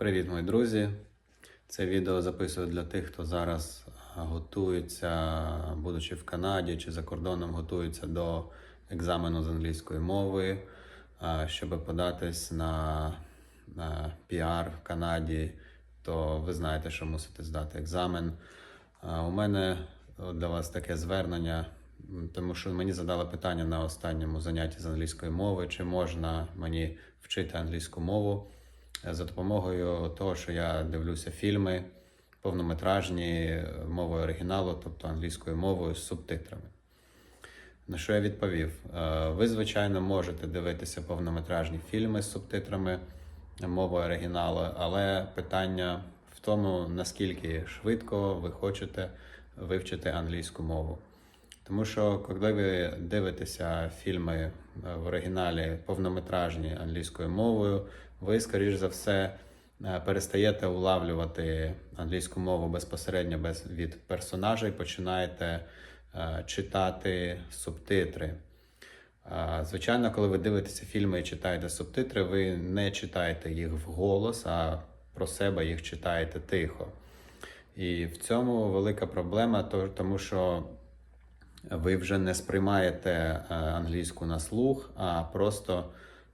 Привіт, мої друзі! Це відео записую для тих, хто зараз готується, будучи в Канаді чи за кордоном, готується до екзамену з англійської мови, щоб податись на, піар в Канаді, то ви знаєте, що мусите здати екзамен. У мене для вас таке звернення, тому що мені задали питання на останньому занятті з англійської мови, чи можна мені вчити англійську мову за допомогою того, що я дивлюся фільми повнометражні мовою оригіналу, тобто англійською мовою з субтитрами. На що я відповів? Е, Ви, звичайно, можете дивитися повнометражні фільми з субтитрами мовою оригіналу, але питання в тому, наскільки швидко ви хочете вивчити англійську мову. Тому що, коли ви дивитеся фільми е, в оригіналі повнометражні англійською мовою, ви, скоріш за все, е, перестаєте улавлювати англійську мову безпосередньо без, від персонажа і починаєте е, читати субтитри. Звичайно, коли ви дивитеся фільми і читаєте субтитри, ви не читаєте їх вголос, а про себе їх читаєте тихо. І в цьому велика проблема, тому що ви вже не сприймаєте е, англійську на слух, а просто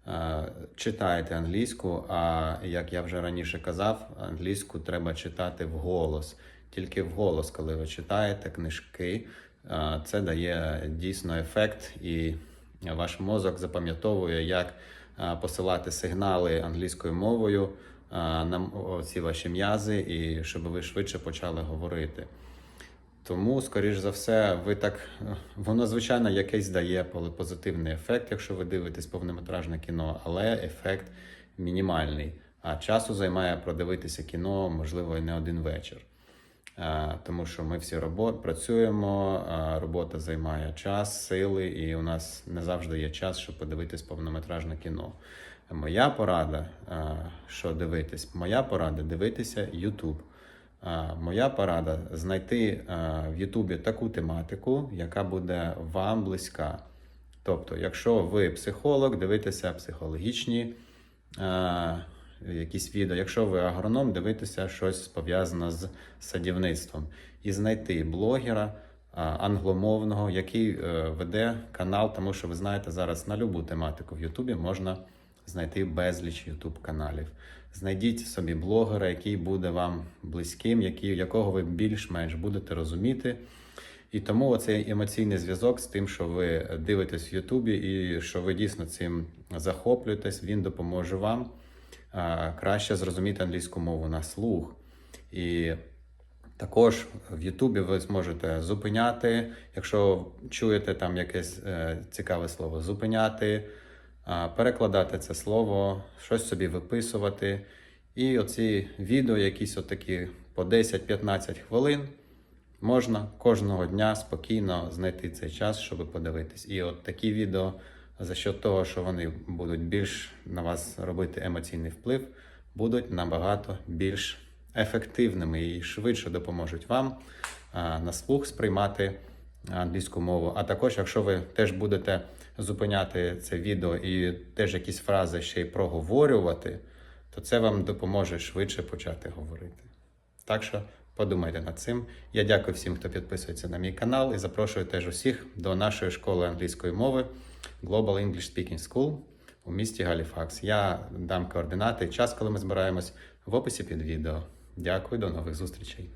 е, читаєте англійську. А як я вже раніше казав, англійську треба читати вголос. Тільки вголос, коли ви читаєте книжки, е, це дає дійсно ефект, і ваш мозок запам'ятовує, як посилати сигнали англійською мовою на ці ваші м'язи, і щоб ви швидше почали говорити. Тому, скоріш за все, ви так воно звичайно якийсь дає позитивний ефект, якщо ви дивитесь повнометражне кіно, але ефект мінімальний. А часу займає продивитися кіно, можливо, і не один вечір. Тому що ми всі робо- працюємо, робота займає час, сили, і у нас не завжди є час, щоб подивитись повнометражне кіно. Моя порада, що дивитись, моя порада дивитися YouTube. Моя порада знайти в Ютубі таку тематику, яка буде вам близька. Тобто, якщо ви психолог, дивитеся психологічні якісь відео. Якщо ви агроном, дивитеся щось пов'язане з садівництвом. І знайти блогера англомовного, який е, веде канал, тому що ви знаєте, зараз на любу тематику в Ютубі можна знайти безліч Ютуб каналів. Знайдіть собі блогера, який буде вам близьким, який, якого ви більш-менш будете розуміти. І тому оцей емоційний зв'язок з тим, що ви дивитесь в Ютубі, і що ви дійсно цим захоплюєтесь, він допоможе вам краще зрозуміти англійську мову на слух. І також в Ютубі ви зможете зупиняти, якщо чуєте там якесь е, цікаве слово, зупиняти, перекладати це слово, щось собі виписувати. І оці відео, якісь отакі по 10-15 хвилин, можна кожного дня спокійно знайти цей час, щоб подивитись. І от такі відео, за що того, що вони будуть більш на вас робити емоційний вплив, будуть набагато більш ефективними і швидше допоможуть вам на слух сприймати англійську мову. А також, якщо ви теж будете зупиняти це відео і теж якісь фрази ще й проговорювати, то це вам допоможе швидше почати говорити. Так що подумайте над цим. Я дякую всім, хто підписується на мій канал, і запрошую теж усіх до нашої школи англійської мови Global English Speaking School у місті Галіфакс. Я дам координати час, коли ми збираємось в описі під відео. Дякую, до нових зустрічей.